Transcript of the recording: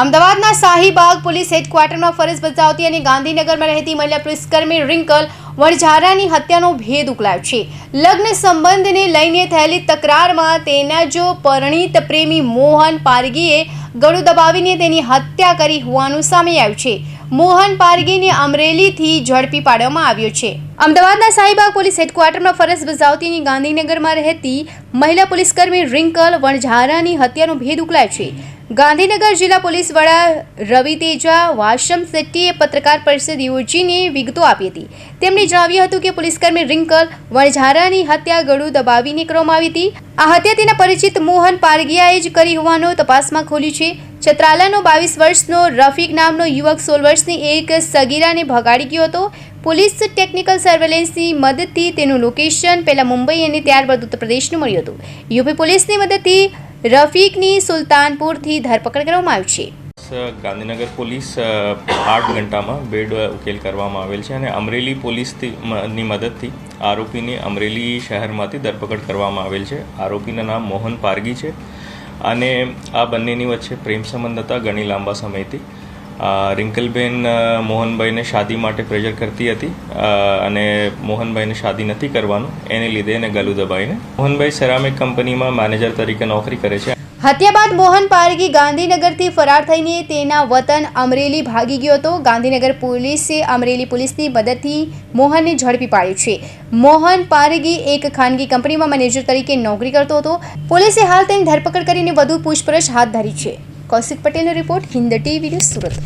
અમદાવાદના શાહીબાગ પોલીસ હેડક્વાર્ટરમાં ફરજ બજાવતી અને ગાંધીનગરમાં રહેતી મહિલા પોલીસકર્મી રિંકલ વણઝારાની હત્યાનો ભેદ ઉકલાયો છે. લગ્ન સંબંધને લઈને થયેલી તકરારમાં તેના જો પરણિત પ્રેમી મોહન પારગીએ ગળું દબાવીને તેની હત્યા કરી હોવાનું સામે આવ્યું છે. મોહન પારગીને અમરેલીથી ઝડપી પાડવામાં આવ્યો છે. અમદાવાદના શાહીબાગ પોલીસ હેડક્વાર્ટરમાં ફરજ બજાવતી ગાંધીનગરમાં રહેતી મહિલા પોલીસકર્મી રિંકલ વણઝારાની હત્યાનો ભેદ ઉકલાય છે. ગાંધીનગર જિલ્લા પોલીસ વડા રવિ તેજા, વાશમ શેટ્ટીએ પત્રકાર પરિષદ યોજીને વિગતો આપી હતી. તેમણે જણાવ્યું હતું કે પોલીસકર્મી રિંકલ વણઝારાની હત્યા ગળું દબાવીને કરવામાં આવી હતી. આ હત્યા તેના પરિચિત મોહન પારગિયાએ જ કરી હોવાનો તપાસમાં ખોલ્યું છે. ચત્રાલાનો બાવીસ વર્ષનો રફીક નામનો યુવક સોળ વર્ષની એક સગીરાને ભગાડી ગયો હતો. પોલીસ ટેકનિકલ સર્વેલન્સની મદદથી તેનું લોકેશન પહેલાં મુંબઈ અને ત્યારબાદ ઉત્તર પ્રદેશનું મળ્યું હતું. યુપી પોલીસની મદદથી રફીકની સુલતાનપુરથી ધરપકડ કરવામાં આવી છે. ગાંધીનગર પોલીસ આઠ ઘંટામાં બેડ ઉકેલ કરવામાં આવેલ છે અને અમરેલી પોલીસથી મદદથી આરોપીની અમરેલી શહેરમાંથી ધરપકડ કરવામાં આવેલ છે. આરોપીનું નામ મોહન પારગી છે. અને આ બંનેની વચ્ચે પ્રેમ સંબંધ હતા ઘણી લાંબા સમયથી. રિંકલબેન મોહનભાઈને શાદી માટે પ્રેઝર કરતી હતી. અને મોહનભાઈને શાદી નથી કરવાનું. એને લીધે એને ગલું દબાઈને મોહનભાઈ સેરામિક કંપનીમાં મેનેજર તરીકે નોકરી કરે છે. હત્યા બાદ મોહન પારગી ગાંધીનગરથી ફરાર થઈને તેના વતન અમરેલી ભાગી ગયો હતો. ગાંધીનગર પોલીસે અમરેલી પોલીસની મદદથી મોહનને ઝડપી પાડ્યું છે. મોહન પારગી એક ખાનગી કંપનીમાં મેનેજર તરીકે નોકરી કરતો હતો. પોલીસે હાલ તેની ધરપકડ કરીને વધુ પૂછપરછ હાથ ધરી છે. કૌશિક પટેલનો રિપોર્ટ હિન્દ ટીવી સુરત.